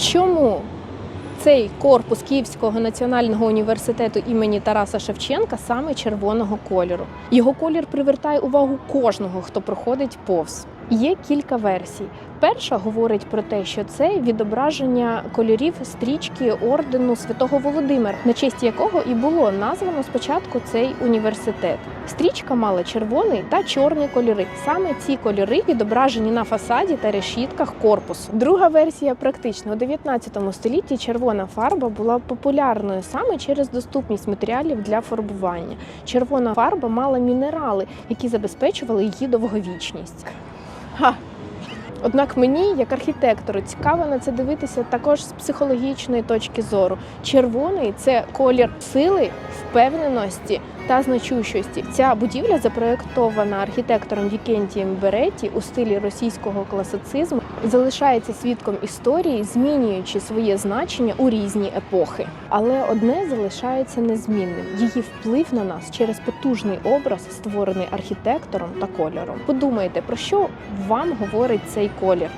Чому цей корпус Київського національного університету імені Тараса Шевченка саме червоного кольору? Його колір привертає увагу кожного, хто проходить повз. Є кілька версій. Перша говорить про те, що це відображення кольорів стрічки ордену святого Володимира, на честь якого і було названо спочатку цей університет. Стрічка мала червоний та чорний кольори. Саме ці кольори відображені на фасаді та решітках корпусу. Друга версія практична у 19 столітті червона фарба була популярною саме через доступність матеріалів для фарбування. Червона фарба мала мінерали, які забезпечували її довговічність. 哈。Однак мені, як архітектору, цікаво на це дивитися також з психологічної точки зору. Червоний це колір сили, впевненості та значущості. Ця будівля запроєктована архітектором Вікентієм Береті у стилі російського класицизму, залишається свідком історії, змінюючи своє значення у різні епохи. Але одне залишається незмінним: її вплив на нас через потужний образ, створений архітектором та кольором. Подумайте, про що вам говорить цей колір?